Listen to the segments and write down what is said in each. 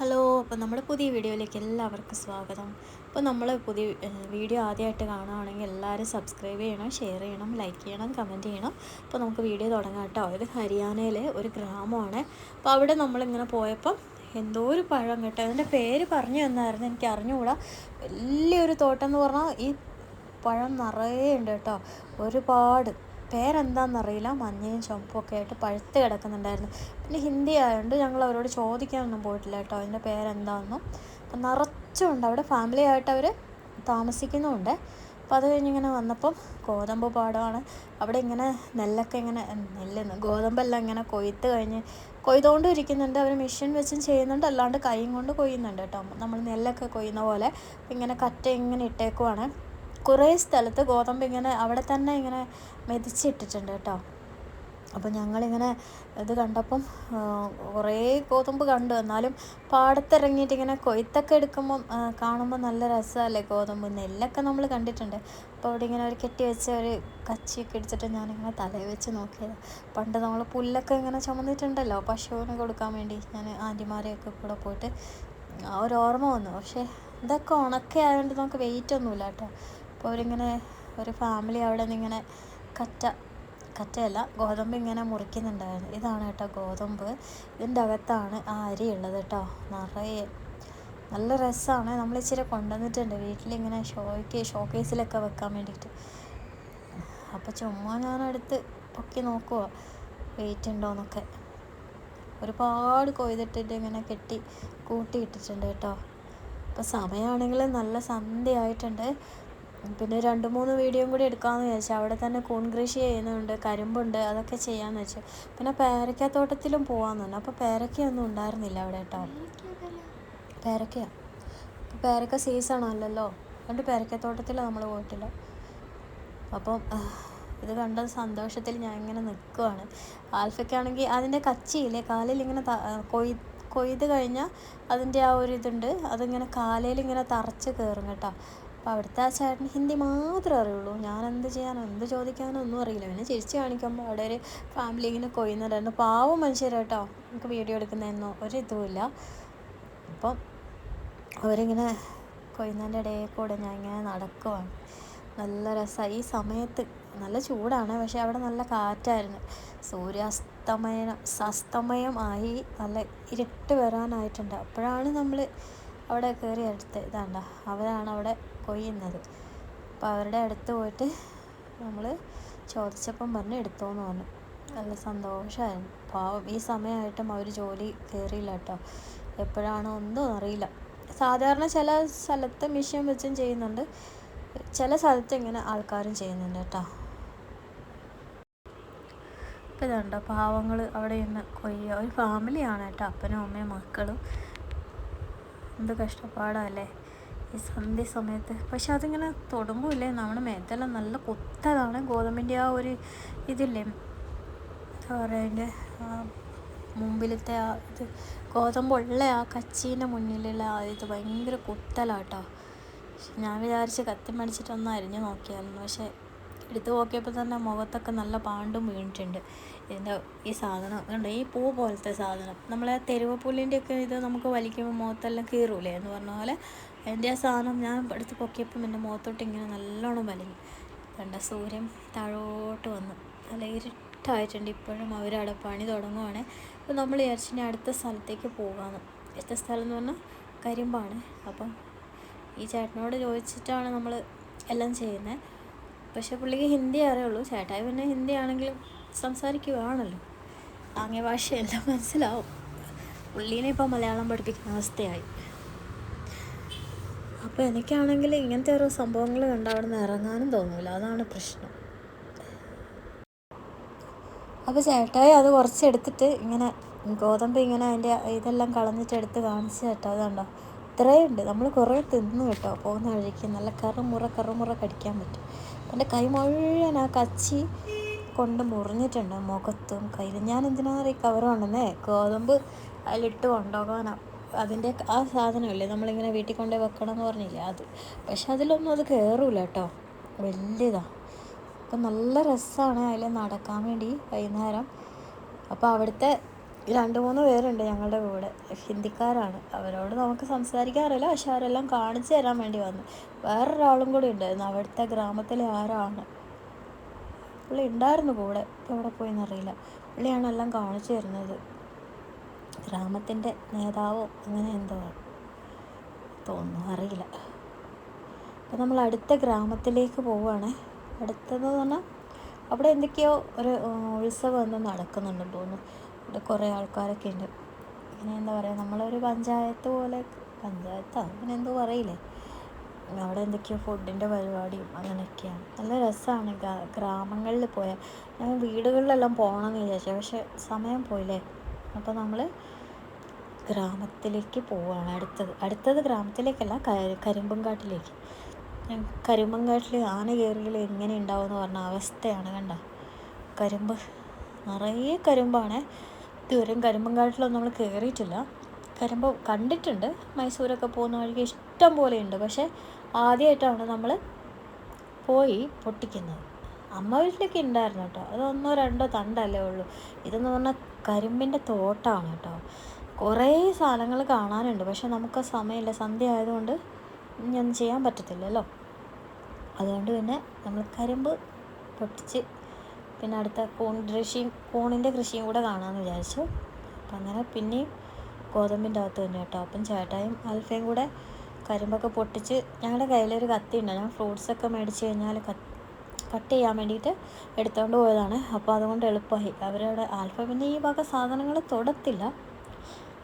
Hello അപ്പോൾ നമ്മുടെ പുതിയ വീഡിയോയിലേക്ക് എല്ലാവർക്കും സ്വാഗതം. അപ്പോൾ നമ്മൾ പുതിയ വീഡിയോ ആദ്യമായിട്ട് കാണുകയാണെങ്കിൽ എല്ലാവരും സബ്സ്ക്രൈബ് ചെയ്യണം ഷെയർ ചെയ്യണം ലൈക്ക് ചെയ്യണം കമന്റ് ചെയ്യണം. അപ്പോൾ നമുക്ക് വീഡിയോ തുടങ്ങാം കേട്ടോ. ഇത് ഹരിയാനയിലെ ഒരു ഗ്രാമമാണ്. അപ്പോൾ അവിടെ നമ്മളിങ്ങനെ പോയപ്പം എന്തോ ഒരു പഴം കേട്ടോ. അതിന്റെ പേര് പറഞ്ഞു തന്നായിരുന്നു എനിക്ക് അറിഞ്ഞുകൂടാ. വലിയൊരു തോട്ടം എന്ന് പറഞ്ഞാൽ ഈ പഴം നിറയെ ഉണ്ട് കേട്ടോ. ഒരുപാട് പേരെന്താണെന്നറിയില്ല മഞ്ഞയും ചുമപ്പും ഒക്കെ ആയിട്ട് പഴുത്ത് കിടക്കുന്നുണ്ടായിരുന്നു. പിന്നെ ഹിന്ദി ആയതുകൊണ്ട് ഞങ്ങൾ അവരോട് ചോദിക്കാനൊന്നും പോയിട്ടില്ല കേട്ടോ അതിന്റെ പേരെന്താണെന്നും അപ്പം നിറച്ചുണ്ട് അവിടെ ഫാമിലി ആയിട്ട് അവർ താമസിക്കുന്നുമുണ്ട്. അപ്പോൾ അത് കഴിഞ്ഞിങ്ങനെ വന്നപ്പം ഗോതമ്പ് പാടമാണ്. അവിടെ ഇങ്ങനെ നെല്ലൊക്കെ ഇങ്ങനെ നെല്ലെന്ന് ഗോതമ്പെല്ലാം ഇങ്ങനെ കൊയ്ത്ത് കഴിഞ്ഞ് കൊയ്തുകൊണ്ടും ഇരിക്കുന്നുണ്ട് അവർ മെഷീൻ വെച്ചും ചെയ്യുന്നുണ്ട്. അല്ലാണ്ട് കൈയും കൊണ്ട് കൊയ്യുന്നുണ്ട് കേട്ടോ. നമ്മൾ നെല്ലൊക്കെ കൊയ്യുന്ന പോലെ ഇങ്ങനെ കറ്റ ഇങ്ങനെ ഇട്ടേക്കുവാണ്. കുറേ സ്ഥലത്ത് ഗോതമ്പ് ഇങ്ങനെ അവിടെ തന്നെ ഇങ്ങനെ മെതിച്ചിട്ടിട്ടുണ്ട് കേട്ടോ. അപ്പോൾ ഞങ്ങളിങ്ങനെ ഇത് കണ്ടപ്പം കുറേ ഗോതമ്പ് കണ്ടു. എന്നാലും പാടത്തിറങ്ങിയിട്ട് ഇങ്ങനെ കൊയ്ത്തൊക്കെ എടുക്കുമ്പം കാണുമ്പോൾ നല്ല രസമല്ലേ ഗോതമ്പ്. നെല്ലൊക്കെ നമ്മൾ കണ്ടിട്ടുണ്ട്. അപ്പോൾ അവിടെ ഇങ്ങനെ ഒരു കെട്ടി വെച്ച ഒരു കച്ചിയൊക്കെ എടുത്തിട്ട് ഞാനിങ്ങനെ തലയിൽ വെച്ച് നോക്കിയത്. പണ്ട് നമ്മൾ പുല്ലൊക്കെ ഇങ്ങനെ ചുമന്നിട്ടുണ്ടല്ലോ പശുവിന് കൊടുക്കാൻ വേണ്ടി ഞാൻ ആന്റിമാരെയൊക്കെ കൂടെ പോയിട്ട് ആ ഒരു ഓർമ്മ വന്നു. പക്ഷേ ഇതൊക്കെ ഉണക്കെ ആയതുകൊണ്ട് നമുക്ക് വെയിറ്റ് ഒന്നുമില്ല കേട്ടോ. അപ്പോൾ അവരിങ്ങനെ ഒരു ഫാമിലി അവിടെ നിന്ന് ഇങ്ങനെ കറ്റ കറ്റയല്ല ഗോതമ്പ് ഇങ്ങനെ മുറിക്കുന്നുണ്ടായിരുന്നു. ഇതാണ് കേട്ടോ ഗോതമ്പ്. ഇതിന്റെ അകത്താണ് ആ അരി ഉള്ളത് കേട്ടോ. നിറയെ നല്ല രസമാണ് നമ്മൾ ഇച്ചിരി കൊണ്ടുവന്നിട്ടുണ്ട്. വീട്ടിലിങ്ങനെ ഷോയ്ക്ക് ഷോക്കേസിലൊക്കെ വെക്കാൻ വേണ്ടിയിട്ട്. അപ്പോൾ ചുമ്മാ ഞാനെടുത്ത് പൊക്കി നോക്കുക വെയിറ്റ് ഉണ്ടോയെന്നൊക്കെ ഒരുപാട് കൊയ്തിട്ടിട്ട് ഇങ്ങനെ കെട്ടി കൂട്ടിയിട്ടിട്ടുണ്ട് കേട്ടോ. അപ്പോൾ സമയമാണെങ്കിൽ നല്ല സന്ധ്യ ആയിട്ടുണ്ട് പിന്നെ രണ്ട് മൂന്ന് വീഡിയോയും കൂടി എടുക്കാമെന്ന് വിചാരിച്ചു. അവിടെ തന്നെ കൂൺ കൃഷി ചെയ്യുന്നുണ്ട് കരിമ്പുണ്ട് അതൊക്കെ ചെയ്യാമെന്ന് വെച്ചു. പിന്നെ പേരയ്ക്കത്തോട്ടത്തിലും പോകാമെന്ന് പറഞ്ഞു. അപ്പോൾ പേരക്കയൊന്നും ഉണ്ടായിരുന്നില്ല അവിടെ കേട്ടോ. പേരയ്ക്ക പേരയ്ക്ക സീസൺ അല്ലല്ലോ. അതുകൊണ്ട് പേരയ്ക്കത്തോട്ടത്തിൽ നമ്മൾ പോയിട്ടില്ല. അപ്പം ഇത് കണ്ട സന്തോഷത്തിൽ ഞാൻ ഇങ്ങനെ നിൽക്കുവാണ് ആൽഫയ്ക്കാണെങ്കിൽ അതിന്റെ കച്ചിയില്ലേ കാലിൽ ഇങ്ങനെ കൊയ് കൊയ്ത് കഴിഞ്ഞാൽ അതിന്റെ ആ ഒരു ഇതുണ്ട്. അതിങ്ങനെ കാലയിൽ ഇങ്ങനെ തറച്ച് കയറും കേട്ടോ. അപ്പോൾ അവിടുത്തെ ആ ചേട്ടന് ഹിന്ദി മാത്രമേ അറിയുള്ളൂ. ഞാൻ എന്ത് ചെയ്യാനോ? എന്ത് ചോദിക്കാനോ? ഒന്നും അറിയില്ല. പിന്നെ ചിരിച്ച് കാണിക്കുമ്പോൾ അവിടെ ഒരു ഫാമിലി ഇങ്ങനെ കൊയ്യുന്നുണ്ടായിരുന്നു പാവം മനുഷ്യരാട്ടോ. നമുക്ക് വീഡിയോ എടുക്കുന്നതെന്നോ ഒരിതുമില്ല അപ്പം അവരിങ്ങനെ കൊയ്യുന്നതിന്റെ ഇടയിൽ കൂടെ ഞാൻ ഇങ്ങനെ നടക്കുവാണ്. നല്ല രസമായി ഈ സമയത്ത് നല്ല ചൂടാണ്. പക്ഷേ അവിടെ നല്ല കാറ്റായിരുന്നു. സൂര്യാസ്തമയം അസ്തമയമായി നല്ല ഇരുട്ട് വരാനായിട്ടുണ്ട്. അപ്പോഴാണ് നമ്മൾ അവിടെ കയറി അടുത്ത് ഇതാണ്ട. അവരാണ് അവിടെ കൊയ്യുന്നത് അപ്പോൾ അവരുടെ അടുത്ത് പോയിട്ട് നമ്മൾ ചോദിച്ചപ്പം പറഞ്ഞ് എടുത്തോന്ന് പറഞ്ഞു. നല്ല സന്തോഷമായിരുന്നു പാവം ഈ സമയമായിട്ടും അവർ ജോലി കയറിയില്ല കേട്ടോ. എപ്പോഴാണോ ഒന്നും അറിയില്ല. സാധാരണ ചില സ്ഥലത്ത് മിഷ്യൻ വെച്ചും ചെയ്യുന്നുണ്ട്. ചില സ്ഥലത്ത് ഇങ്ങനെ ആൾക്കാരും ചെയ്യുന്നുണ്ട് കേട്ടോ. ഇപ്പം ഇതുണ്ടോ? പാവങ്ങൾ അവിടെ ഇന്ന് കൊയ്യുക ഒരു ഫാമിലിയാണ് കേട്ടോ. അപ്പനും അമ്മയും മക്കളും. എന്ത് കഷ്ടപ്പാടല്ലേ ഈ സന്ധ്യ സമയത്ത്. പക്ഷെ അതിങ്ങനെ തൊടുമ്പില്ലേ നമ്മുടെ മേത്തെല്ലാം നല്ല കുത്തതാണ്. ഗോതമ്പിന്റെ ആ ഒരു ഇതില്ലേ? എന്താ പറയുക അതിന്റെ മുമ്പിലത്തെ ആ ഇത്. ഗോതമ്പുള്ള ആ കച്ചീന്റെ മുന്നിലുള്ള ആ ഇത് ഭയങ്കര കുത്തലാട്ടോ. ഞാൻ വിചാരിച്ച് കത്തി മടിച്ചിട്ടൊന്ന് അരിഞ്ഞു നോക്കിയായിരുന്നു. പക്ഷേ എടുത്ത് നോക്കിയപ്പോൾ തന്നെ മുഖത്തൊക്കെ നല്ല പാണ്ടും വീണിട്ടുണ്ട്. ഇതിന്റെ ഈ സാധനം ഉണ്ട് ഈ പൂ പോലത്തെ സാധനം. നമ്മളെ തെരുവ് പുല്ലിന്റെയൊക്കെ ഇത് നമുക്ക് വലിക്കുമ്പോൾ മുഖത്തെല്ലാം കീറൂലേ എന്ന് പറഞ്ഞ പോലെ എന്റെ ആ സാധനം ഞാൻ എടുത്ത് പൊക്കിയപ്പം എന്റെ മുഖത്തോട്ട് ഇങ്ങനെ നല്ലോണം വലിഞ്ഞു. കണ്ട സൂര്യൻ താഴോട്ട് വന്നു. നല്ല ഇരുട്ടായിട്ടുണ്ട്. ഇപ്പോഴും അവരവിടെ പണി തുടങ്ങുവാണ്. അപ്പോൾ നമ്മൾ വിചാരിച്ചിട്ട് അടുത്ത സ്ഥലത്തേക്ക് പോകാമെന്ന്. അടുത്ത സ്ഥലം എന്ന് പറഞ്ഞാൽ കരിമ്പാണ്. അപ്പം ഈ ചേട്ടനോട് ചോദിച്ചിട്ടാണ് നമ്മൾ എല്ലാം ചെയ്യുന്നത്. പക്ഷേ പുള്ളിക്ക് ഹിന്ദി അറിയുള്ളൂ. ചേട്ടായി പിന്നെ ഹിന്ദി ആണെങ്കിലും സംസാരിക്കുകയാണല്ലോ ആംഗ്യ ഭാഷയെല്ലാം മനസ്സിലാവും. പുള്ളീനെ ഇപ്പോൾ മലയാളം പഠിപ്പിക്കുന്ന അവസ്ഥയായി. അപ്പോൾ എനിക്കാണെങ്കിൽ ഇങ്ങനത്തെ ഓരോ സംഭവങ്ങൾ കണ്ട അവിടെ നിന്ന് ഇറങ്ങാനും തോന്നില്ല അതാണ് പ്രശ്നം. അപ്പോൾ ചേട്ടായി അത് കുറച്ച് എടുത്തിട്ട് ഇങ്ങനെ ഗോതമ്പ് ഇങ്ങനെ അതിന്റെ ഇതെല്ലാം കളഞ്ഞിട്ട് എടുത്ത് കാണിച്ച് കേട്ടോ അതുണ്ടോ? ഇത്രയുണ്ട്. നമ്മൾ കുറേ തിന്നു കേട്ടോ. പോകുന്ന വഴിക്ക് നല്ല കറുമുറ കറുമുറ കടിക്കാൻ പറ്റും. എന്റെ കൈ മുഴുവൻ ആ കച്ചി കൊണ്ട് മുറിഞ്ഞിട്ടുണ്ട് മുഖത്തും കയ്യിലും ഞാൻ എന്തിനാണെന്ന് അറിയാം കവർ കൊണ്ടുവന്നേ? ഗോതമ്പ് അതിലിട്ട് കൊണ്ടുപോകാനാണ് അതിന്റെ ആ സാധനമല്ലേ? നമ്മളിങ്ങനെ വീട്ടിൽ കൊണ്ടേ വെക്കണം എന്ന് പറഞ്ഞില്ലേ? അത്. പക്ഷെ അതിലൊന്നും അത് കയറൂല കേട്ടോ. വലിയതാണ് അപ്പം നല്ല രസമാണ് അതിൽ നടക്കാൻ വേണ്ടി വൈകുന്നേരം. അപ്പോൾ അവിടുത്തെ രണ്ട് മൂന്ന് പേരുണ്ട് ഞങ്ങളുടെ കൂടെ. ഹിന്ദിക്കാരാണ്. അവരോട് നമുക്ക് സംസാരിക്കാറില്ല പക്ഷെ അവരെല്ലാം കാണിച്ചു തരാൻ വേണ്ടി വന്നു. വേറൊരാളും കൂടി ഉണ്ടായിരുന്നു. അവിടുത്തെ ഗ്രാമത്തിലെ ആരാണ്? പുള്ളി ഉണ്ടായിരുന്നു കൂടെ. ഇപ്പോൾ എവിടെ പോയെന്നറിയില്ല പുള്ളിയാണ് എല്ലാം കാണിച്ചു തരുന്നത്. ഗ്രാമത്തിന്റെ നേതാവോ അങ്ങനെ എന്തോ തോന്നുന്നു അറിയില്ല. അപ്പോൾ നമ്മൾ അടുത്ത ഗ്രാമത്തിലേക്ക് പോവുകയാണ്. അടുത്തതെന്ന് പറഞ്ഞാൽ അവിടെ എന്തൊക്കെയോ ഒരു ഉത്സവം ഒന്നും നടക്കുന്നുണ്ടെന്ന് തോന്നുന്നു. അവിടെ കുറേ ആൾക്കാരൊക്കെ ഉണ്ട്. ഇങ്ങനെ എന്താ പറയുക നമ്മളൊരു പഞ്ചായത്ത് പോലെ പഞ്ചായത്തോ അങ്ങനെ എന്തോ പറയില്ലേ? അവിടെ എന്തൊക്കെയോ ഫുഡിന്റെ പരിപാടിയും അങ്ങനെയൊക്കെയാണ്. നല്ല രസമാണ് ഗ്രാമങ്ങളിൽ പോയാൽ. ഞാൻ വീടുകളിലെല്ലാം പോകണമെന്ന് വിചാരിച്ചു പക്ഷേ സമയം പോയില്ലേ? അപ്പോൾ നമ്മൾ ഗ്രാമത്തിലേക്ക് പോവുകയാണ് അടുത്തത്. അടുത്തത് ഗ്രാമത്തിലേക്കല്ല കരിമ്പുംകാട്ടിലേക്ക് കരിമ്പങ്കാട്ടിൽ ആന കയറിയിൽ എങ്ങനെ ഉണ്ടാവും എന്ന് പറഞ്ഞ അവസ്ഥയാണ് കണ്ട. കരിമ്പ് നിറയെ കരിമ്പാണ്. ഇതുവരെയും കരിമ്പങ്കാട്ടിലൊന്നും നമ്മൾ കയറിയിട്ടില്ല. കരിമ്പ് കണ്ടിട്ടുണ്ട്. മൈസൂരൊക്കെ പോകുന്ന വഴിക്ക് ഇഷ്ടം പോലെയുണ്ട് പക്ഷേ ആദ്യമായിട്ടാണ് നമ്മൾ പോയി പൊട്ടിക്കുന്നത്. അമ്മ വീട്ടിലൊക്കെ ഉണ്ടായിരുന്നു കേട്ടോ. അത് ഒന്നോ രണ്ടോ തണ്ടല്ലേ ഉള്ളൂ. ഇതെന്ന് പറഞ്ഞാൽ കരിമ്പിന്റെ തോട്ടമാണ് കേട്ടോ. കുറേ സാധനങ്ങൾ കാണാനുണ്ട്. പക്ഷെ നമുക്ക് സമയമില്ല. സന്ധ്യ ആയതുകൊണ്ട് ഞാൻ ചെയ്യാൻ പറ്റത്തില്ലല്ലോ. അതുകൊണ്ട് പിന്നെ നമ്മൾ കരിമ്പ് പൊട്ടിച്ച് പിന്നെ അടുത്ത കൂൺ കൃഷിയും കൂണിന്റെ കൃഷിയും കൂടെ കാണാമെന്ന് വിചാരിച്ചു. അപ്പം അങ്ങനെ പിന്നെയും ഗോതമ്പിന്റെ അകത്ത് തന്നെ കേട്ടോ. അപ്പം ചേട്ടായും അൽഫയും കൂടെ കരിമ്പൊക്കെ പൊട്ടിച്ച് ഞങ്ങളുടെ കയ്യിലൊരു കത്തി ഉണ്ട് ഞാൻ ഫ്രൂട്ട്സൊക്കെ മേടിച്ച് കഴിഞ്ഞാൽ കട്ട് ചെയ്യാൻ വേണ്ടിയിട്ട് എടുത്തുകൊണ്ട് പോയതാണ്. അപ്പോൾ അതുകൊണ്ട് എളുപ്പമായി. അവരവിടെ ആൽഫ പിന്നെ ഈ വക സാധനങ്ങൾ തൊടത്തില്ല.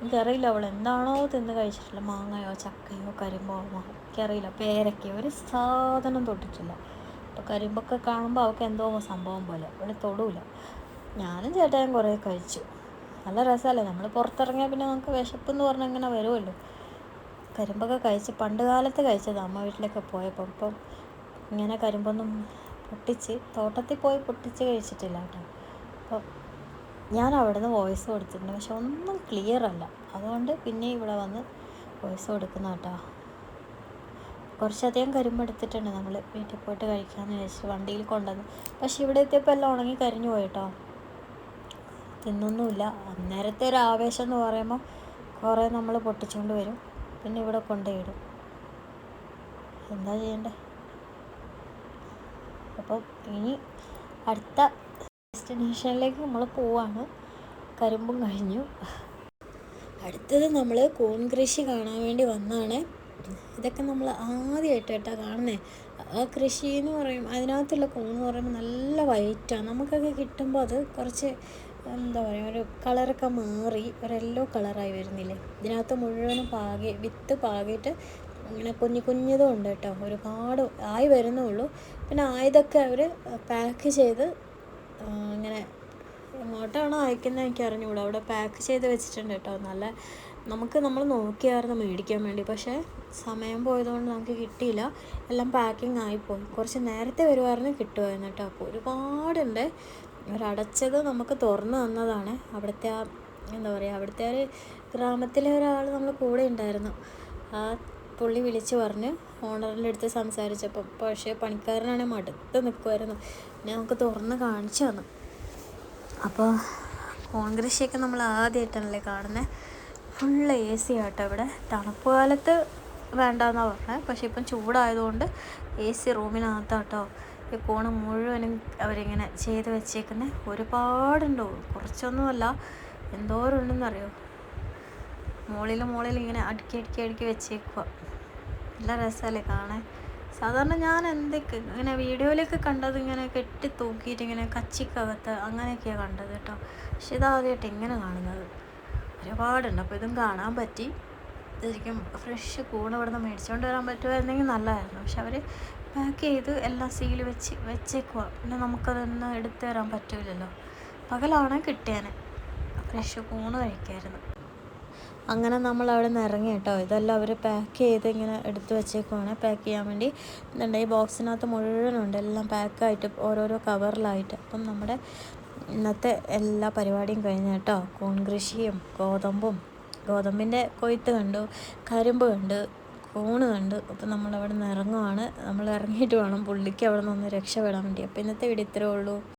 എനിക്കറിയില്ല അവൾ എന്താണോ തിന്ന് കഴിച്ചിട്ടില്ല മാങ്ങയോ ചക്കയോ കരിമ്പോ എനിക്കറിയില്ല പേരക്കയോ ഒരു സാധനം തൊട്ടിട്ടില്ല. അപ്പോൾ കരിമ്പൊക്കെ കാണുമ്പോൾ അവൾക്ക് എന്തോ സംഭവം പോലെ. അവൾ തൊടൂല. ഞാനും ചേട്ടായും കുറേ കഴിച്ചു. നല്ല രസമല്ലേ? നമ്മൾ പുറത്തിറങ്ങിയാൽ പിന്നെ നമുക്ക് വിശപ്പ് എന്ന് പറഞ്ഞാൽ ഇങ്ങനെ വരുമല്ലോ. കരിമ്പൊക്കെ കഴിച്ച് പണ്ട് കാലത്ത് കഴിച്ചത്. അമ്മ വീട്ടിലൊക്കെ പോയപ്പോൾ ഇപ്പം ഇങ്ങനെ കരിമ്പൊന്നും പൊട്ടിച്ച് തോട്ടത്തിൽ പോയി പൊട്ടിച്ച് കഴിച്ചിട്ടില്ല കേട്ടോ. അപ്പം ഞാൻ അവിടുന്ന് വോയിസ് കൊടുത്തിട്ടുണ്ട്. പക്ഷെ ഒന്നും ക്ലിയർ അല്ല. അതുകൊണ്ട് പിന്നെ ഇവിടെ വന്ന് വോയിസ് കൊടുക്കുന്ന കേട്ടോ. കുറച്ചധികം കരിമ്പെടുത്തിട്ടുണ്ട് നമ്മൾ വീട്ടിൽ പോയിട്ട് കഴിക്കാമെന്ന് വിചാരിച്ചു വണ്ടിയിൽ കൊണ്ടുവന്ന്. പക്ഷെ ഇവിടെ എത്തിയപ്പോൾ എല്ലാം ഉണങ്ങി കരിഞ്ഞു പോയിട്ടോ തിന്നൊന്നുമില്ല. അന്നേരത്തെ ഒരു ആവേശം എന്ന് പറയുമ്പോൾ കുറേ നമ്മൾ പൊട്ടിച്ചുകൊണ്ട് വരും. പിന്നെ ഇവിടെ കൊണ്ടുപോയിടും എന്താ ചെയ്യണ്ടേ? അപ്പം ഇനി അടുത്ത ഡെസ്റ്റിനേഷനിലേക്ക് നമ്മൾ പോവാണ്. കരിമ്പും കഴിഞ്ഞു. അടുത്തത് നമ്മൾ കോൺ കൃഷി കാണാൻ വേണ്ടി വന്നാണ്. ഇതൊക്കെ നമ്മൾ ആദ്യമായിട്ട് കേട്ടോ കാണുന്നത് ആ കൃഷി എന്ന് പറയും അതിനകത്തുള്ള കൂണെന്ന് പറയുമ്പോൾ നല്ല വൈറ്റാണ് നമുക്കൊക്കെ കിട്ടുമ്പോൾ അത് കുറച്ച് എന്താ പറയുക ഒരു കളറൊക്കെ മാറി ഒരു യെല്ലോ കളറായി വരുന്നില്ലേ? ഇതിനകത്ത് മുഴുവനും പാകി വിത്ത് പാകിയിട്ട് ഇങ്ങനെ കുഞ്ഞു കുഞ്ഞതും ഉണ്ട് കേട്ടോ. ഒരുപാട് ആയി വരുന്നുള്ളൂ. പിന്നെ ആയതൊക്കെ അവർ പാക്ക് ചെയ്ത് ഇങ്ങനെ എങ്ങോട്ടാണോ അയക്കുന്നത് എനിക്ക് അറിഞ്ഞുകൂടാ. അവിടെ പാക്ക് ചെയ്ത് വെച്ചിട്ടുണ്ട് കേട്ടോ. നല്ല നമുക്ക് നമ്മൾ നോക്കിയായിരുന്നു മേടിക്കാൻ വേണ്ടി. പക്ഷേ സമയം പോയതുകൊണ്ട് നമുക്ക് കിട്ടിയില്ല. എല്ലാം പാക്കിംഗ് ആയിപ്പോയി. കുറച്ച് നേരത്തെ വരുമായിരുന്നു കിട്ടുമായിരുന്നു കേട്ടോ. അപ്പോൾ ഒരുപാടുണ്ട്. അവരടച്ചത് നമുക്ക് തുറന്നു തന്നതാണ്. അവിടുത്തെ ആ എന്താ പറയുക അവിടുത്തെ ഒരു ഗ്രാമത്തിലെ ഒരാൾ നമ്മൾ കൂടെ ഉണ്ടായിരുന്നു. ആ പുള്ളി വിളിച്ച് പറഞ്ഞ് ഓണറിന്റെ അടുത്ത് സംസാരിച്ചപ്പം പക്ഷേ പണിക്കാരനാണ് മടുത്ത് നിൽക്കുമായിരുന്നു പിന്നെ നമുക്ക് തുറന്ന് കാണിച്ചു തന്നു. അപ്പോൾ കൃഷിയൊക്കെ നമ്മൾ ആദ്യമായിട്ടാണല്ലേ കാണുന്നത് ഫുള്ള് എ സി ആട്ടോ ഇവിടെ. തണുപ്പ് കാലത്ത് വേണ്ടെന്നാണ് പറഞ്ഞത് പക്ഷേ ഇപ്പം ചൂടായതുകൊണ്ട് എ സി റൂമിനകത്താട്ടോ ഈ കോണ് മുഴുവനും അവരിങ്ങനെ ചെയ്ത് വെച്ചേക്കുന്നത് ഒരുപാടുണ്ടോ. കുറച്ചൊന്നുമല്ല. എന്തോരുണ്ടെന്നറിയോ? മുകളിൽ മുകളിൽ ഇങ്ങനെ അടുക്കി അടുക്കി അടുക്കി വെച്ചേക്കുക നല്ല രസമല്ലേ കാണാൻ? സാധാരണ ഞാൻ എന്തൊക്കെ ഇങ്ങനെ വീഡിയോയിലൊക്കെ കണ്ടത് ഇങ്ങനെ കെട്ടി തൂക്കിയിട്ട് ഇങ്ങനെ കച്ചിക്കകത്ത് അങ്ങനെയൊക്കെയാണ് കണ്ടത് കേട്ടോ. പക്ഷെ ഇതാദ്യമായിട്ട് ഇങ്ങനെ കാണുന്നത്. ഒരുപാടുണ്ട്. അപ്പോൾ ഇതും കാണാൻ പറ്റി. ശരിക്കും ഫ്രഷ് കൂണ് ഇവിടെ നിന്ന് മേടിച്ചുകൊണ്ട് വരാൻ പറ്റുമായിരുന്നെങ്കിൽ നല്ലതായിരുന്നു. പക്ഷെ അവർ പാക്ക് ചെയ്ത് എല്ലാം സീൽ വെച്ച് വെച്ചേക്കുക പിന്നെ നമുക്കതൊന്നും എടുത്തു തരാൻ പറ്റില്ലല്ലോ പകലാണ് കിട്ടിയാൽ ഫ്രഷ് കൂണ് കഴിക്കായിരുന്നു. അങ്ങനെ നമ്മൾ അവിടെ നിന്ന് ഇറങ്ങി കേട്ടോ. ഇതെല്ലാം അവർ പാക്ക് ചെയ്ത് ഇങ്ങനെ എടുത്ത് വെച്ചേക്കുവാണ്. പാക്ക് ചെയ്യാൻ വേണ്ടി എന്നുണ്ട് ഈ ബോക്സിനകത്ത് മുഴുവനുണ്ട്. എല്ലാം പാക്കായിട്ട് ഓരോരോ കവറിലായിട്ട് അപ്പം നമ്മുടെ ഇന്നത്തെ എല്ലാ പരിപാടിയും കഴിഞ്ഞ കേട്ടോ. കൂൺകൃഷിയും ഗോതമ്പും ഗോതമ്പിന്റെ കൊയ്ത്ത് കണ്ടു കരിമ്പ് കണ്ട് കൂണ് കണ്ടു. അപ്പം നമ്മളവിടെ നിന്ന് ഇറങ്ങുവാണ്. നമ്മൾ ഇറങ്ങിയിട്ട് വേണം പുള്ളിക്ക് അവിടെ നിന്ന് ഒന്ന് രക്ഷപ്പെടാൻ വേണ്ടി. അപ്പോൾ ഇന്നത്തെ വീഡിയോ ഇത്രയേ ഉള്ളൂ.